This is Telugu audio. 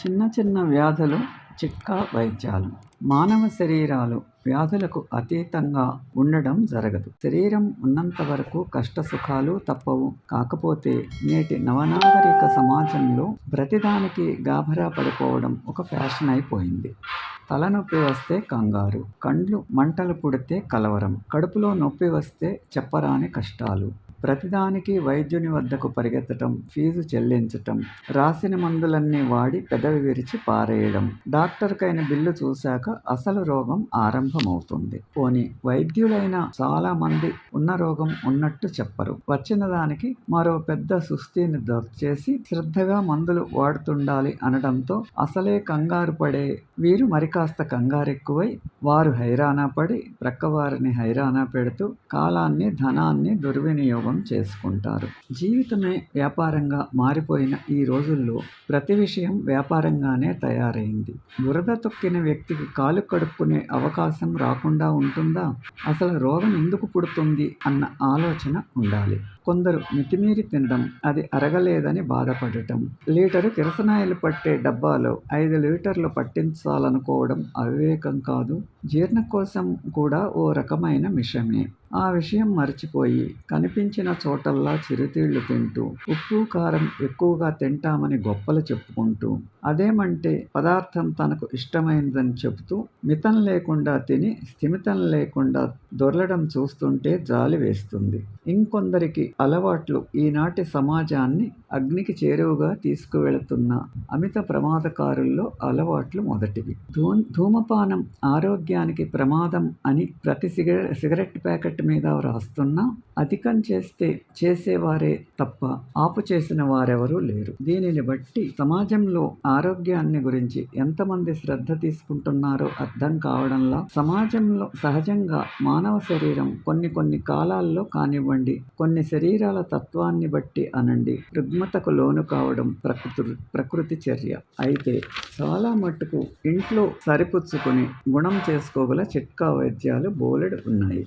చిన్న చిన్న వ్యాధులు చిట్కా వైద్యాలు. మానవ శరీరాలు వ్యాధులకు అతీతంగా ఉండడం జరగదు. శరీరం ఉన్నంత వరకు కష్టసుఖాలు తప్పవు. కాకపోతే నేటి నవనాగరిక సమాజంలో ప్రతిదానికి గాభరా పడిపోవడం ఒక ఫ్యాషన్ అయిపోయింది. తలనొప్పి వస్తే కంగారు కండ్లు మంటలు పుడితే కలవరం కడుపులో నొప్పి వస్తే చెప్పరాని కష్టాలు. ప్రతిదానికి వైద్యుని వద్దకు పరిగెత్తటం ఫీజు చెల్లించటం రాసిన మందులన్నీ వాడి పెదవి విరిచి పారేయడం డాక్టర్కైన బిల్లు చూశాక అసలు రోగం ఆరంభమవుతుంది. పోని వైద్యులైన చాలా మంది ఉన్న రోగం ఉన్నట్టు చెప్పరు. వచ్చిన దానికి మరో పెద్ద సుస్థిని చేసి శ్రద్ధగా మందులు వాడుతుండాలి అనడంతో అసలే కంగారు పడే వీరు మరి కాస్త కంగారెక్కువై వారు హైరానా పడి ప్రక్కవారిని హైరానా పెడుతూ కాలాన్ని ధనాన్ని దుర్వినియోగం చేసుకుంటారు. జీవితమే వ్యాపారంగా మారిపోయిన ఈ రోజుల్లో ప్రతి విషయం వ్యాపారంగానే తయారైంది. బురద తొక్కిన వ్యక్తికి కాలు కడుక్కునే అవకాశం రాకుండా ఉంటుందా? అసలు రోగం ఎందుకు పుడుతుంది అన్న ఆలోచన ఉండాలి. కొందరు మితిమీరి తినడం అది అరగలేదని బాధపడటం లీటరు కిరసనాయిలు పట్టే డబ్బాలో ఐదు లీటర్లు పట్టించాలనుకోవడం అవివేకం కాదు. జీర్ణకోశం కూడా ఓ రకమైన మిషమే. ఆ విషయం మర్చిపోయి కనిపించిన చోటల్లా చిరుతిళ్ళు తింటూ ఉప్పు కారం ఎక్కువగా తింటామని గొప్పలు చెప్పుకుంటూ అదేమంటే పదార్థం తనకు ఇష్టమైనదని చెబుతూ మితం లేకుండా తిని స్థిమితం లేకుండా దొరలడం చూస్తుంటే జాలి వేస్తుంది. ఇంకొందరికి అలవాట్లు ఈనాటి సమాజాన్ని అగ్నికి చేరువుగా తీసుకువెళుతున్న అమిత ప్రమాదకారుల్లో అలవాట్లు మొదటివి. ధూ ధూమపానం ఆరోగ్యానికి ప్రమాదం అని ప్రతి సిగరెట్ సిగరెట్ ప్యాకెట్ మీద వ్రాస్తున్నా అధికం చేస్తే చేసేవారే తప్ప ఆపు చేసిన వారెవరూ లేరు. దీనిని బట్టి సమాజంలో ఆరోగ్యాన్ని గురించి ఎంతమంది శ్రద్ధ తీసుకుంటున్నారో అర్థం కావడంలా సమాజంలో సహజంగా మానవ శరీరం కొన్ని కొన్ని కాలాల్లో కానివ్వండి కొన్ని శరీరాల తత్వాన్ని బట్టి అనండి. రుగ్మతకు లోను కావడం ప్రకృతి ప్రకృతి చర్య. అయితే చాలా మట్టుకు ఇంట్లో సరిపుచ్చుకొని గుణం చేసుకోగల చిట్కా వైద్యాలు బోలెడు ఉన్నాయి.